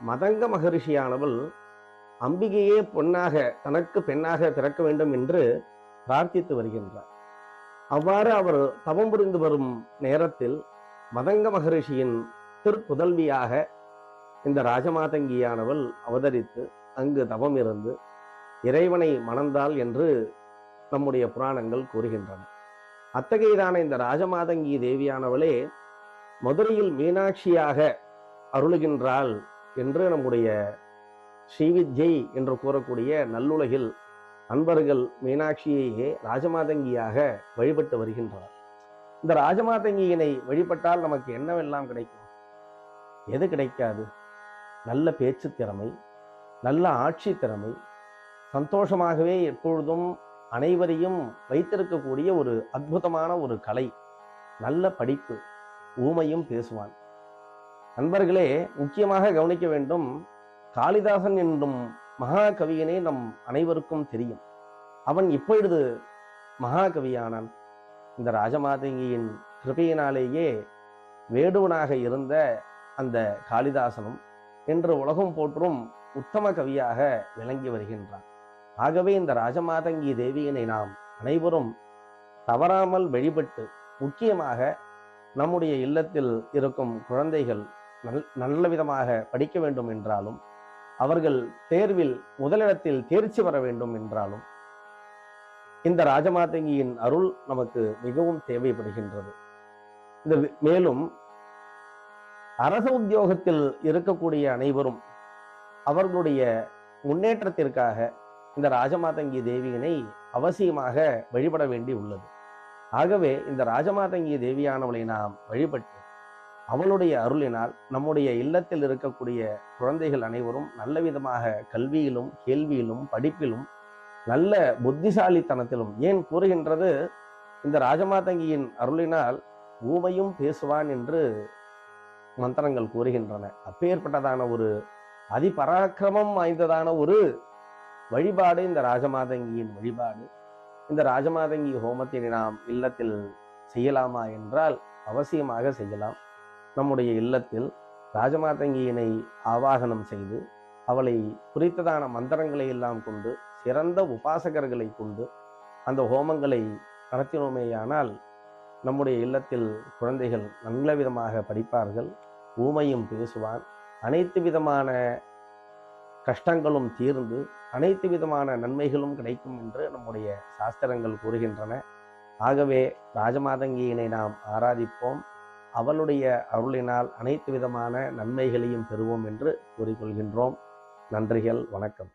மதங்க மகரிஷியானவள் அம்பிகையே பொன்னாக தனக்கு பெண்ணாக பிறக்க வேண்டும் என்று பிரார்த்தித்து வருகின்றார் அவ்வாறு அவர் தவம் புரிந்து வரும் நேரத்தில் மதங்க மகரிஷியின் திருப்புதல்வியாக இந்த ராஜமாதங்கியானவள் அவதரித்து அங்கு தவம் இருந்து இறைவனை மணந்தாள் என்று நம்முடைய புராணங்கள் கூறுகின்றன. அத்தகையதான இந்த ராஜமாதங்கி தேவியானவளே மதுரையில் மீனாட்சியாக அருளுகின்றாள் என்று நம்முடைய ஸ்ரீவித்யை என்று கூறக்கூடிய நல்லுலகில் அன்பர்கள் மீனாட்சியையே ராஜமாதங்கியாக வழிபட்டு வருகின்றனர். இந்த ராஜமாதங்கியினை வழிபட்டால் நமக்கு என்னவெல்லாம் கிடைக்கும்? எது கிடைக்காது? நல்ல பேச்சு திறமை நல்ல ஆட்சி திறமை சந்தோஷமாகவே எப்பொழுதும் அனைவரையும் வைத்திருக்கக்கூடிய ஒரு அற்புதமான ஒரு கலை நல்ல படிப்பு ஊமையும் பேசுவான். நண்பர்களே முக்கியமாக கவனிக்க வேண்டும் காளிதாசன் என்னும் மகாகவியனே நம் அனைவருக்கும் தெரியும். அவன் இப்பொழுது மகாகவியானான்? இந்த ராஜமாதங்கியின் கிருபையினாலேயே வேடுவனாக இருந்த அந்த காளிதாசனும் இன்று உலகம் போற்றும் உத்தம கவியாக விளங்கி வருகின்றான். ஆகவே இந்த ராஜமாதங்கி தேவியினை நாம் அனைவரும் தவறாமல் வழிபட்டு முக்கியமாக நம்முடைய இல்லத்தில் இருக்கும் குழந்தைகள் நல் நல்ல விதமாக படிக்க வேண்டும் என்றாலும் அவர்கள் தேர்வில் முதலிடத்தில் தேர்ச்சி வர வேண்டும் என்றாலும் இந்த ராஜமாதங்கியின் அருள் நமக்கு மிகவும் தேவைப்படுகின்றது. இந்த மேலும் அரச உத்தியோகத்தில் இருக்கக்கூடிய அனைவரும் அவர்களுடைய முன்னேற்றத்திற்காக இந்த ராஜமாதங்கி தேவியினை அவசியமாக வழிபட வேண்டி உள்ளது ஆகவே இந்த ராஜமாதங்கி தேவியானவளை நாம் வழிபட்டு அவளுடைய அருளினால் நம்முடைய இல்லத்தில் இருக்கக்கூடிய குழந்தைகள் அனைவரும் நல்ல விதமாக கல்வியிலும் கேள்வியிலும் படிப்பிலும் நல்ல புத்திசாலித்தனத்திலும் ஏன் கூறுகின்றது? இந்த ராஜமாதங்கியின் அருளினால் ஊமையும் பேசுவான் என்று மந்திரங்கள் கூறுகின்றன. அப்பேற்பட்டதான ஒரு அதிபராக்கிரமம் வாய்ந்ததான ஒரு வழிபாடு இந்த ராஜமாதங்கியின் வழிபாடு. இந்த ராஜமாதங்கி ஹோமத்தினை நாம் இல்லத்தில் செய்யலாமா என்றால் அவசியமாக செய்யலாம். நம்முடைய இல்லத்தில் ராஜமாதங்கியினை ஆவாகனம் செய்து அவளை குறித்ததான மந்திரங்களை எல்லாம் கொண்டு சிறந்த உபாசகர்களை கொண்டு அந்த ஹோமங்களை நடத்தினோமேயானால் நம்முடைய இல்லத்தில் குழந்தைகள் நல்ல விதமாக படிப்பார்கள் ஊமையும் பேசுவான் அனைத்து விதமான கஷ்டங்களும் தீர்ந்து அனைத்து விதமான நன்மைகளும் கிடைக்கும் என்று நம்முடைய சாஸ்திரங்கள் கூறுகின்றன. ஆகவே ராஜமாதங்கியினை நாம் ஆராதிப்போம். அவளுடைய அருளினால் அனைத்து விதமான நன்மைகளையும் பெறுவோம் என்று கூறிக்கொள்கின்றோம். நன்றிகள் வணக்கம்.